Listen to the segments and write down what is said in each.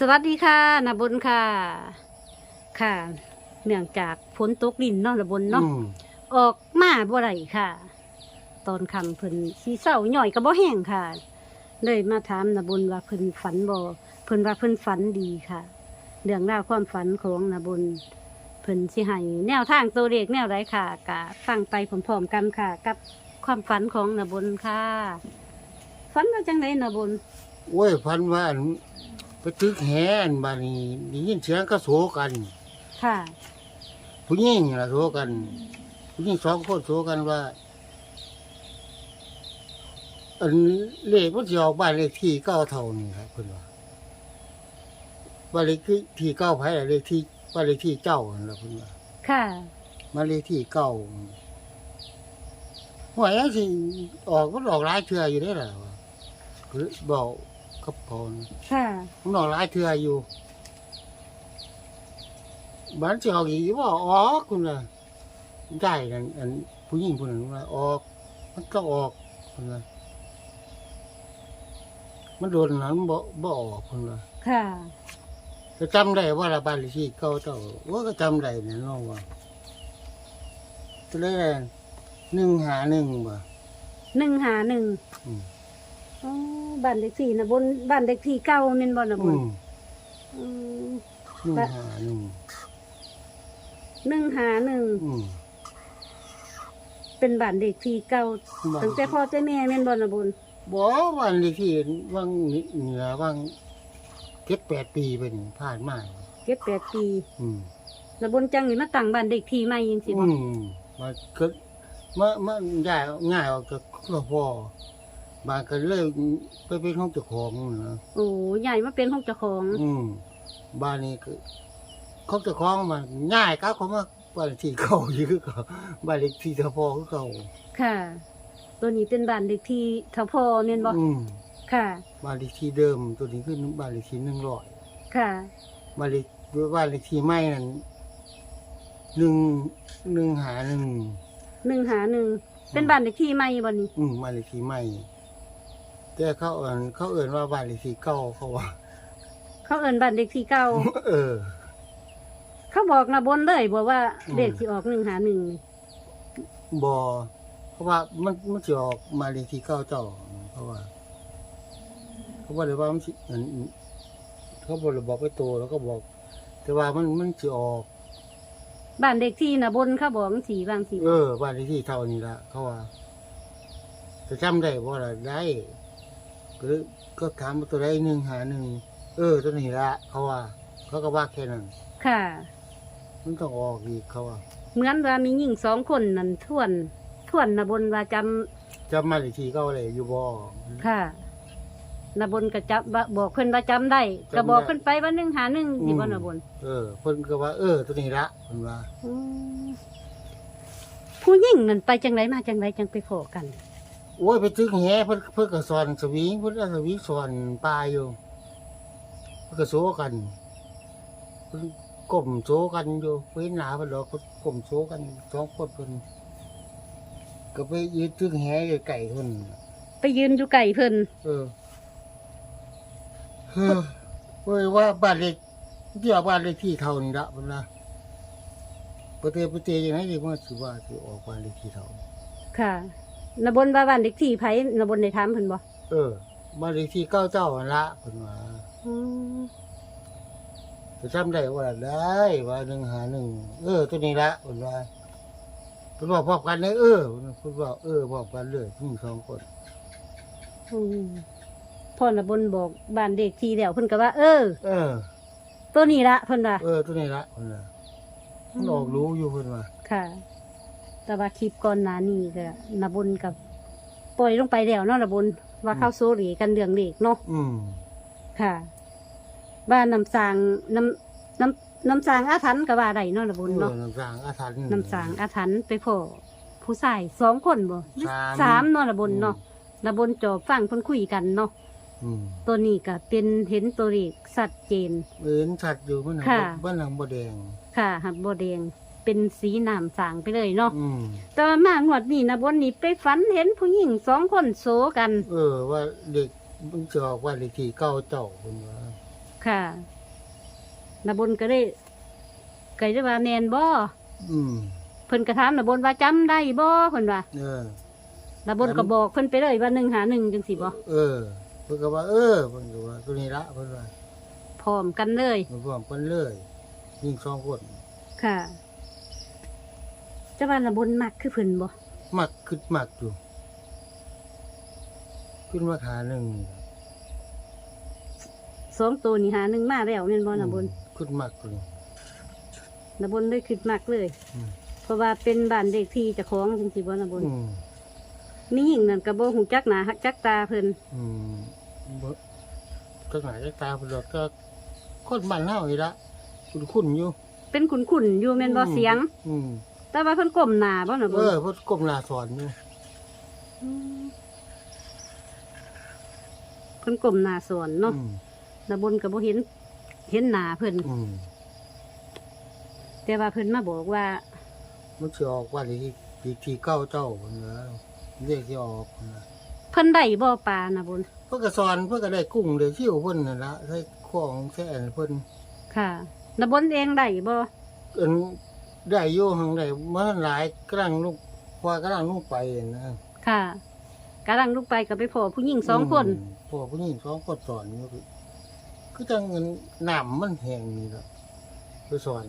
สวัสดีค่ะนาบุญค่ะ ค่ะ เนื่องจากฝนตกดินเนาะนาบุญเนาะอืมออกมาบ่ได้ค่ะ ตอนค่ำเพิ่นสีเศร้าหน่อยก็บ่แห้งค่ะ เลยมาถามนาบุญว่าเพิ่นฝันบ่เพิ่นว่าเพิ่นฝันดีค่ะ เรื่องราวความฝันของนาบุญเพิ่นสิให้แนวทางตัวเลขแนวไรค่ะกะฟังไปพร้อมๆกันค่ะ กับความฝันของนาบุญค่ะฝันว่าจังไดนาบุญโอ้ยพันว่าอันไป ตึกแหอันบาดนี้ได้ยินเสียงก็โศกัน ค่ะ ผู้หญิงล่ะโศกัน ผู้หญิงสองคนโศกันว่า อันเลขมันสิออกบ้านเลขที่เก้าเท่านี่ครับเพิ่นว่าบ้านเลขที่ที่เก้าไผล่ะเลขที่บ้านเลขที่เจ้านั่นล่ะเพิ่นว่าค่ะ มาเลขที่เก้าหวยยังสิออกมันออกหลายเทื่ออยู่ได้ล่ะว่าคือบอก กับพรค่ะ มันออกหลายเทื่ออยู่บ้านจะออกอีกว่าออกคุณล่ะได้นั่นอันผู้หญิงคนนั้นว่าออก มันก็ออกคุณล่ะมันโดนนั้นบ่บ่ออกคุณล่ะค่ะจะจำได้ว่าละบ้านเลขที่เก่าเจ้าว่าก็จำได้เนี่ยน้องว่าตัวเลขหนึ่งหาหนึ่งบ่หนึ่งหาหนึ่งอืม อ๋อ บ้านเด็กที่นะบนบ้านเด็กที่เก้าแม่นบ่นะบอืนมอืม หนึ่งหาหนึ่งหนึ่งหาหนึ่งอืม เป็นบ้านเด็กที่เก้าบ้าน ตั้งแต่พ่อแต่แม่แม่นบ่นะบนบ่วันเลขที่ว่างเหนือว่างเจ็ดแปดปีไปนี่ผ่านมาเจ็ดแปดปีอืม นะบนจังนี่มาตั้งบ้านเด็กที่ใหม่ยังสิบ่อืมมาเกิดมามาย้ายง่ายออกจากครอบครัว บานก็เลยไปเป็นห้องเจ้าของนะโอ้ใหญ่มาเป็นห้องเจ้าของ อืมบ้านนี้ก็เขาเจะคล้าของมันง่ายครับเขามาบ้านเลขที่เขาอยู่คือเขาบ้านเลขที่เจ้าพ่อคือเขาค่ะ ตัวนี้เป็นบ้านเด็กที่เท่าพ่อแม่นบ่อืมค่ะบ้านเลขที่เดิม ตัวนี้คือบ้านเลขที่หนึ่งร้อยค่ะบ้านเลขบ้านเลขที่ใหม่นั่นหนึ่งหนึ่งหาหนึ่งหนึ่งหาหนึ่งเป็นบ้านเด็กที่ใหม่บ่นี่อืมบ้านเลขที่ใหม่ แต่เขาเอินเขาเอินว่าบ้านเลขที่เก่าเขาว่า เขาเอิ้นบ้านเด็กที่เก้าเออ เขาบอกนะบนเลยบอกว่าอืม เด็กสิออกหนึ่งหาหนึ่งบอเพราะว่ามันมันจะออกมาเลขที่เก้าเจ้าเพราะว่า เขาบอกเลยว่ามันสิอันเขาบอกเลยบอกไปโตแล้วก็บอก แต่ว่ามันมันจะออก บ้านเด็กที่นะบนเขาบอกสีบางสีเออบ้านเลขที่เท่านี้ละเขาว่าจะจำได้ว่าอะไรได้ ก็เลยก็ถามว่าตัวใดหนึ่งหาหนึ่งเออตัวนี้ละเขาว่า เขาก็ว่าแค่นั้นค่ะ มันต้องออกอีกเขาว่าเหมือนว่ามีหญิงสองคนนั่นท่วนท่วนนะบนว่าจจำมาเลขที่เก้าเลยอยู่บ่ำค่ะนะบนก็จับว่าบอกเพิ่นว่าจำได้จำได้ก็บอกเพิ่นไปว่าหนึ่งหาหนึ่งสิบ่นะบนเออเพิ่นก็ว่า เออ ตัวนี้ละเพิ่นว่า อืมผู้หญิงนั่นไปจังไรมาจังไรจังไปขอกัน โอ้ยไปถึงแหเพิ่นเพิ่นก็สอนสวิงเพิ่นเอาสวิงสอนปลาอยู่เพิ่นก็โซกันเพิ่นก้มโซกันอยู่เพิ่นหนาเพิ่นดอกเพิ่นก้มโซกันสองคนเพิ่นก็ไปยืนถึงแหอยู่ไก่เพิ่นไปยืนอยู่ไก่เพิ่นเออเฮ้อเว้ยว่าบ้านเล็กเดี๋ยวบ้านเล็กที่เท่านี้ละเพิ่นว่าประเทศประเทศยังไงสิว่าสิว่าสิออกบ้านเล็กที่เท่าค่ะ นะบนว่าบ้านเด็กที่ไผนะบนได้ถามเพิ่นบ่เออบ้านเลขที่เก้าเจ้าหั่นละเพิ่นว่าอืมจะจำได้ว่าได้ว่าหนึ่งหาหนึ่งเออ ตัวนี้ละเพิ่นว่าเพิ่นบอกพร้อมกันเลยเออเพิ่นบอกเออพร้อมกันเลยทั้งสองคนอืมพ่อนะบนบอกบ้านเด็กที่แล้วเพิ่นก็ว่า เออ เออ ตัวนี้ละเพิ่นว่าเออ ตัวนี้ละเพิ่นว่ามันออกรู้อยู่เพิ่นว่าค่ะ แต่ว่าคลิปก่อนหน้านี้ก็นะบนกับปล่อยลงไปแล้วเนาะนะบนว่าเข้าโซรีกันเรื่องเด็กเนาะอืมค่ะ บ้านน้ำสางน้ำน้ำน้ำสางอาถรรพ์ก็ว่าได้เนาะนะบนเอเนาะอน้ำสางอาถรรพ์น้ำสางอาถรรพ์ไปพ่อผู้ชายสองคนบ่หรือสามสามเนาะนะบนเนาะนะบนจอบฟังเพิ่นคุยกันเนาะอืมตัวนี้ก็เป็นเห็นตัวเลขชัดเจนเอ็นสัตว์อยู่มันหนังค่ะบ้านหลังบ่แดง ค่ะหับโบแดง เป็นสีน้ำสางไปเลยเนาะอืมแต่ว่ามางวดนี้นะบนนี้ไปฝันเห็นผู้หญิงสองคนโซกันเออ ว่าเด็กมันจะออกว่าเลขที่เก้าเจ้าเพิ่นว่าค่ะนาบนก็ได้ก็ได้ว่าแมนบ่อืมเพิ่นก็ถามนาบนว่าจำได้บ่เพิ่นว่าเออนาบนก็บอกเพิ่นไปเลยว่าหนึ่งหาหนึ่งจังสิบ่เออเพิ่นก็ว่า เออเพิ่นก็ว่าตัวนี้ละเพิ่นว่าพร้อมกันเลย มันพร้อมกันเลย ยิงสองคนค่ะ จะว่านาบนมักคือเพิ่นบ่มักขึ้นมักอยู่ขึ้นมาขาหนึ่งนี่ล่ะสองตัวนี่หาหนึ่งมาแล้วแม่นบ่นาบนอืมขึ้นมักอยู่นาบนเลยคิดมักเลย อืม เพราะว่าเป็นบ้านเด็กที่เจะคล้าของจังสิบ่นาบนอืมมีหญิงนั่นก็บ่ฮู้จักหน้าฮักจักตาเพิ่นอืมบ่จักไหนจักตาเพิ่นดอกก็คนบ้านเฮาอีละคุณคุณอยู่ เป็นขุนๆอยู่แม่นบ่เสียง อืม แต่ว่าเพิ่นก้มหน้าบ่นาบเอนอเพิ่นก้มหน้าสอนอยู่เพิ่นก้มหน้าสอนเนาะอืมนาบนก็บ่เห็น เห็นหน้าเพิ่นอืมแต่ว่าเพิ่นมาบอกว่า มันสิออกว่าที่ที่ที่เก้าเจ้าเพิ่นว่าเรียกสิออกเพิ่นว่าเพิ่นได้บ่ปลานาบนเพิ่นก็สอนเพิ่นก็ได้กุ้งได้ชิวเพิ่นนั่นละใส่ของแค่เพิ่นค่ะนาบนเองได้บ่เอิ้น ได้อยู่หังได้บ่ทันหลายกำลังลูกว่ากำลังลงไปนะค่ะกำลังลูกไปก็ไปพอผู้หญิงสองคนมพอผู้หญิงสองคนสอนอยู่คือจังเงินน้ำมันแห้งนี่ล่ะไปสอน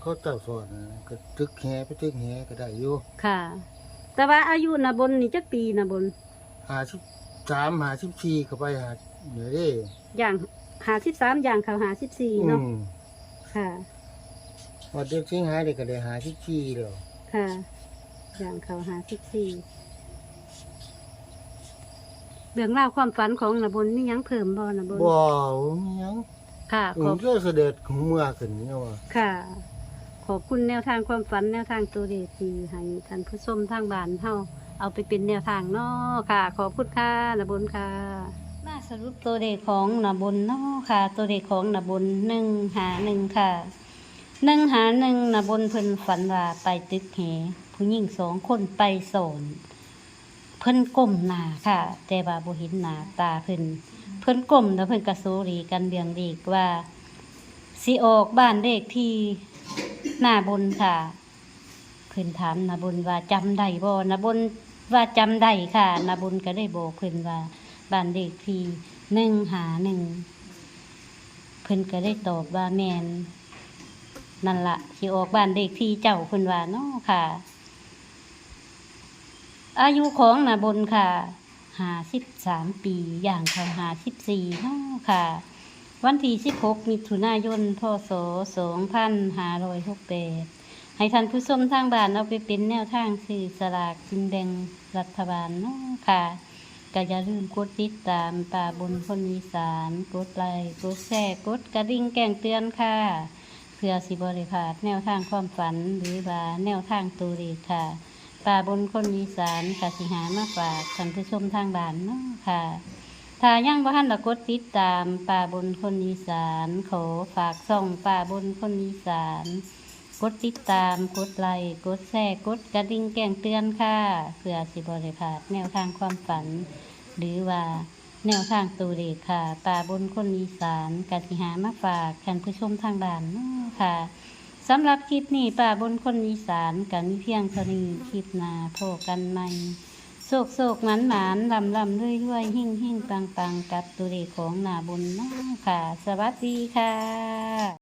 เขาเจ้าสอนก็ตึกแหไปตึกแหก็ได้อยู่ค่ะ แต่ว่าอายุนาบนนี่จักปีนาบนหาสิบสามหาสิบสี่เข้าไปหาเดี๋ยวเด้อย่างหาสิบสามอย่างเขาหาสิบสี่เนาะอืมค่ะ ว่าเด็กสิงหาเด็กก็ได้หาสิบสี่แล้วค่ะอย่างเขาหาสิบสี่เรื่องราวความฝันของนาบนนี่ยังเพิ่มบ่นาบนบ่มีหยังค่ะอืขมอบเจ้าเสด็จของเมื่อขึ้นเนี่ยว่าค่ะ ขอบคุณแนวทางความฝันแนวทางตัวเลขที่ให้ท่านผู้ชมทางบ้านเฮาเอาไปเป็นแนวทางเนาะค่ะ ขอบคุณค่ะนาบนค่ะ มาสรุปตัวเลขของนาบนเนาะค่ะ ตัวเลขของนาบนหนึ่งหาหนึ่งค่ะห นึ่งหาหนึ่งนาบนเพิ่นฝันว่าไปตึกแหผู้หญิงสองคนไปสอนเพิ่นก้มหนาค่ะ แต่ว่าบ่เห็นหนาตาเพิ่นเพิ่นก้มแล้วเพิ่นกระโซรีกันเบียงเด็กว่าสิออกบ้านเลขที่หน้าบนค่ะเพิ่นถามนาบนว่าจำได้บ่นาบนว่าจำได้ค่ะนาบนก็ได้บอกเพิ่นว่าบ้านเลขที่หนึ่งหาหนึ่งเพิ่นก็ได้ตอบว่าแมน นั่นละสิออกบ้านเลขที่เจ้าเพิ่นว่าเนาะค่ะ อายุของนาบนค่ะหาสิบสามปีอย่างเขาหาสิบสี่เนาะค่ะ วันที่สิบหกมิถุนายนพศสองพันห้าร้อยหกแปดให้ท่านผู้ชมทางบ้านเอาไปเป็นแนวทางสื่อสลากกินแบ่งรัฐบาลเนาะค่ะก็อย่าลืมกดติดตามป่าบนคนอีสาน กดไลค์กดแชร์กดกระดิ่งแจ้งเตือนค่ะ ทือสิบริพาดแนวทางความฝันหรือว่าแนวทางตูรีค่ะ ป่าบนคนอีสานกสิหามาฝากท่านผู้ชมทางบ้านเนาะค่ะถ้ายังบ่ทันละกดติดตามป่าบนคนอีสานขอฝากส่องป่าบนคนอีสาน กดติดตามกดไลค์กดแชร์กดกระดิ่งแจ้งเตือนค่ะเพื่อสิบริพาดแนวทางความฝัน หรือว่า แนวทางตูเลขค่ะป่าบนคนอีสานกสิหามาฝากท่านผู้ชมทางบ้านเนาะค่ะสำหรับคลิปนี้ป่าบนคนอีสานกันมีเพียงเท่านี้คลิปหน้าพบกันใหม่โศกโศกหมันหมานลำลำด้วยด้วยหิ่งหิ่งปังปังกับตูเลขของหนาบนเนาะค่ะ สวัสดีค่ะ